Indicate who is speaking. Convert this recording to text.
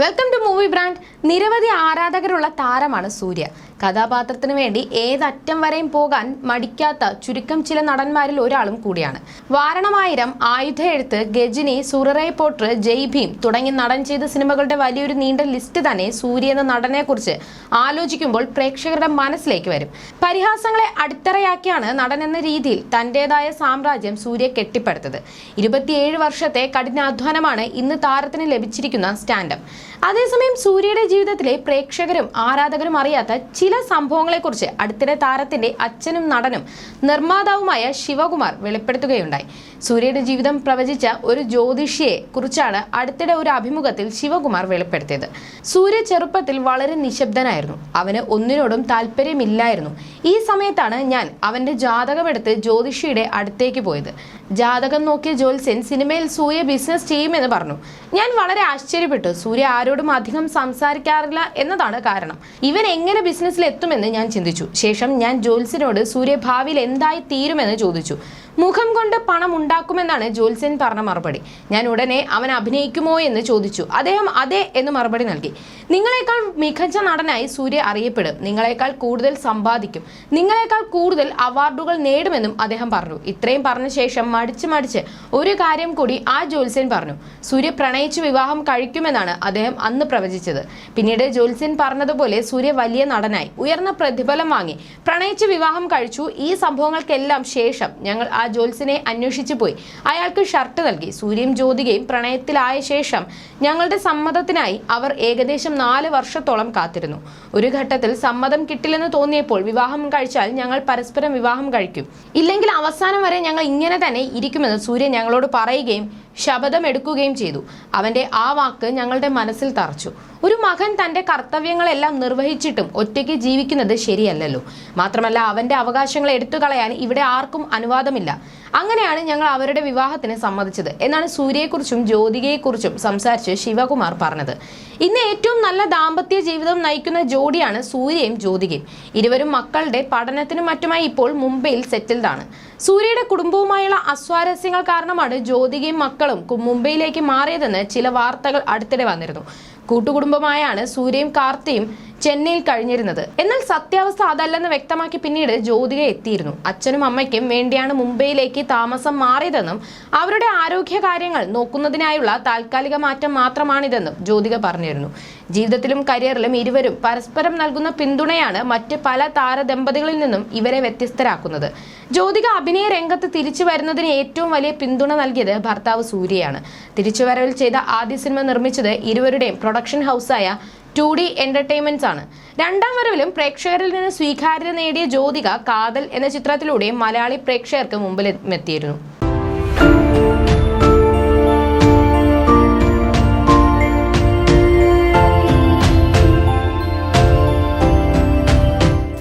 Speaker 1: Welcome to movie brand നിരവധി ആരാധകരുള്ള താരമാണ് സൂര്യ. കഥാപാത്രത്തിന് വേണ്ടി ഏതറ്റം വരെയും പോകാൻ മടിക്കാത്ത ചുരുക്കം ചില നടന്മാരിൽ ഒരാളും കൂടിയാണ്. വാരണമായിരം ആയുധ എഴുത്ത് ഗജിനി സുററൈ പോട്ടർ ജയ് ഭീം തുടങ്ങി നടൻ ചെയ്ത സിനിമകളുടെ വലിയൊരു നീണ്ട ലിസ്റ്റ് തന്നെ സൂര്യ എന്ന നടനെക്കുറിച്ച് ആലോചിക്കുമ്പോൾ പ്രേക്ഷകരുടെ മനസ്സിലേക്ക് വരും. പരിഹാസങ്ങളെ അടിത്തറയാക്കിയാണ് നടൻ എന്ന രീതിയിൽ തന്റേതായ സാമ്രാജ്യം സൂര്യ കെട്ടിപ്പടുത്തത്. ഇരുപത്തിയേഴ് വർഷത്തെ കഠിനാധ്വാനമാണ് ഇന്ന് താരത്തിന് ലഭിച്ചിരിക്കുന്ന സ്റ്റാൻഡപ്പ്. അതേസമയം സൂര്യയുടെ ജീവിതത്തിലെ പ്രേക്ഷകരും ആരാധകരും അറിയാത്ത ചില സംഭവങ്ങളെക്കുറിച്ച് അടുത്തിടെ താരത്തിന്റെ അച്ഛനും നടനും നിർമ്മാതാവുമായ ശിവകുമാർ വെളിപ്പെടുത്തുകയുണ്ടായി. സൂര്യയുടെ ജീവിതം പ്രവചിച്ച ഒരു ജ്യോതിഷിയെ കുറിച്ചാണ് അടുത്തിടെ ഒരു അഭിമുഖത്തിൽ ശിവകുമാർ വെളിപ്പെടുത്തിയത്. സൂര്യ ചെറുപ്പത്തിൽ വളരെ നിശബ്ദനായിരുന്നു. അവന് ഒന്നിനോടും താല്പര്യമില്ലായിരുന്നു. ഈ സമയത്താണ് ഞാൻ അവന്റെ ജാതകമെടുത്ത് ജ്യോതിഷിയുടെ അടുത്തേക്ക് പോയത്. ജാതകം നോക്കിയ ജ്യോത്സ്യൻ സിനിമയിൽ സൂര്യ ബിസിനസ് ചെയ്യുമെന്ന് പറഞ്ഞു. ഞാൻ വളരെ ആശ്ചര്യപ്പെട്ടു. സൂര്യ ആരോടും അധികം സംസാരിക്കാറില്ല എന്നതാണ് കാരണം. ഇവൻ എങ്ങനെ ബിസിനസ്സിൽ എത്തുമെന്ന് ഞാൻ ചിന്തിച്ചു. ശേഷം ഞാൻ ജോൽസിനോട് സൂര്യ ഭാവിയിൽ എന്തായി തീരുമെന്ന് ചോദിച്ചു. മുഖം കൊണ്ട് പണം ഉണ്ടാക്കുമെന്നാണ് ജോൽസൻ പറഞ്ഞ മറുപടി. ഞാൻ ഉടനെ അവൻ അഭിനയിക്കുമോ എന്ന് ചോദിച്ചു. അദ്ദേഹം അതെ എന്ന് മറുപടി നൽകി. നിങ്ങളെക്കാൾ മികച്ച നടനായി സൂര്യ അറിയപ്പെടും. നിങ്ങളെക്കാൾ കൂടുതൽ സമ്പാദിക്കും. നിങ്ങളെക്കാൾ കൂടുതൽ അവാർഡുകൾ നേടുമെന്നും അദ്ദേഹം പറഞ്ഞു. ഇത്രയും പറഞ്ഞ ശേഷം മടിച്ച് മടിച്ച് ഒരു കാര്യം കൂടി ആ ജോൽസൻ പറഞ്ഞു. സൂര്യ പ്രണയിച്ച് വിവാഹം കഴിക്കുമെന്നാണ് അദ്ദേഹം അന്ന് പ്രവചിച്ചത്. പിന്നീട് ജോൽസൻ പറഞ്ഞതുപോലെ സൂര്യ വലിയ നടനായി ഉയർന്ന പ്രതിഫലം വാങ്ങി. പ്രണയിച്ച് വിവാഹം കഴിച്ചു. ഈ സംഭവങ്ങൾക്കെല്ലാം ശേഷം ഞങ്ങൾ ആ ജ്യോത്സ്യനെ അന്വേഷിച്ചു പോയി. അയാൾക്ക് ഷർട്ട് നൽകി. സൂര്യയും ജ്യോതികയും പ്രണയത്തിലായ ശേഷം ഞങ്ങളുടെ സമ്മതത്തിനായി അവർ ഏകദേശം നാല് വർഷത്തോളം കാത്തിരുന്നു. ഒരു ഘട്ടത്തിൽ സമ്മതം കിട്ടില്ലെന്ന് തോന്നിയപ്പോൾ വിവാഹം കഴിച്ചാൽ ഞങ്ങൾ പരസ്പരം വിവാഹം കഴിക്കും. ഇല്ലെങ്കിൽ അവസാനം വരെ ഞങ്ങൾ ഇങ്ങനെ തന്നെ ഇരിക്കുമെന്ന് സൂര്യ ഞങ്ങളോട് പറയുകയും ശപഥം എടുക്കുകയും ചെയ്തു. അവന്റെ ആ വാക്ക് ഞങ്ങളുടെ മനസ്സിൽ തറച്ചു. ഒരു മകൻ തന്റെ കർത്തവ്യങ്ങളെല്ലാം നിർവഹിച്ചിട്ടും ഒറ്റയ്ക്ക് ജീവിക്കുന്നത് ശരിയല്ലല്ലോ. മാത്രമല്ല അവന്റെ അവകാശങ്ങളെ എടുത്തു കളയാൻ ഇവിടെ ആർക്കും അനുവാദമില്ല. അങ്ങനെയാണ് ഞങ്ങൾ അവരുടെ വിവാഹത്തിന് സമ്മതിച്ചത് എന്നാണ് സൂര്യയെക്കുറിച്ചും ജ്യോതികയെക്കുറിച്ചും സംസാരിച്ച് ശിവകുമാർ പറഞ്ഞത്. ഇന്ന് ഏറ്റവും നല്ല ദാമ്പത്യ ജീവിതം നയിക്കുന്ന ജോഡിയാണ് സൂര്യയും ജ്യോതികയും. ഇരുവരും മക്കളുടെ പഠനത്തിനും മറ്റുമായി ഇപ്പോൾ മുംബൈയിൽ സെറ്റിൽഡാണ്. സൂര്യയുടെ കുടുംബവുമായുള്ള അസ്വാരസ്യങ്ങൾ കാരണമാണ് ജ്യോതികയും മക്കളും കു- മുംബൈയിലേക്ക് മാറിയതെന്ന് ചില വാർത്തകൾ അടുത്തിടെ വന്നിരുന്നു. കൂട്ടുകുടുംബമായാണ് സൂര്യയും കാർത്തിയും ചെന്നൈയിൽ കഴിഞ്ഞിരുന്നത്. എന്നാൽ സത്യാവസ്ഥ അതല്ലെന്ന് വ്യക്തമാക്കി പിന്നീട് ജ്യോതിക എത്തിയിരുന്നു. അച്ഛനും അമ്മയ്ക്കും വേണ്ടിയാണ് മുംബൈയിലേക്ക് താമസം മാറിയതെന്നും അവരുടെ ആരോഗ്യ കാര്യങ്ങൾ നോക്കുന്നതിനായുള്ള താൽക്കാലിക മാറ്റം മാത്രമാണിതെന്നും ജ്യോതിക പറഞ്ഞിരുന്നു. ജീവിതത്തിലും കരിയറിലും ഇരുവരും പരസ്പരം നൽകുന്ന പിന്തുണയാണ് മറ്റ് പല താരദമ്പതികളിൽ നിന്നും ഇവരെ വ്യത്യസ്തരാക്കുന്നത്. ജ്യോതിക അഭിനയ രംഗത്ത് തിരിച്ചു വരുന്നതിന് ഏറ്റവും വലിയ പിന്തുണ നൽകിയത് ഭർത്താവ് സൂര്യയാണ്. തിരിച്ചുവരവിൽ ചെയ്ത ആദ്യ സിനിമ നിർമ്മിച്ചത് ഇരുവരുടെയും പ്രൊഡക്ഷൻ ഹൗസായ ടു ഡി എന്റർടൈൻമെന്റ്സ് ആണ്. രണ്ടാം വരവിലും പ്രേക്ഷകരിൽ നിന്ന് സ്വീകാര്യത നേടിയ ജ്യോതിക കാതൽ എന്ന ചിത്രത്തിലൂടെ മലയാളി പ്രേക്ഷകർക്ക് മുമ്പിൽ എത്തിയിരുന്നു.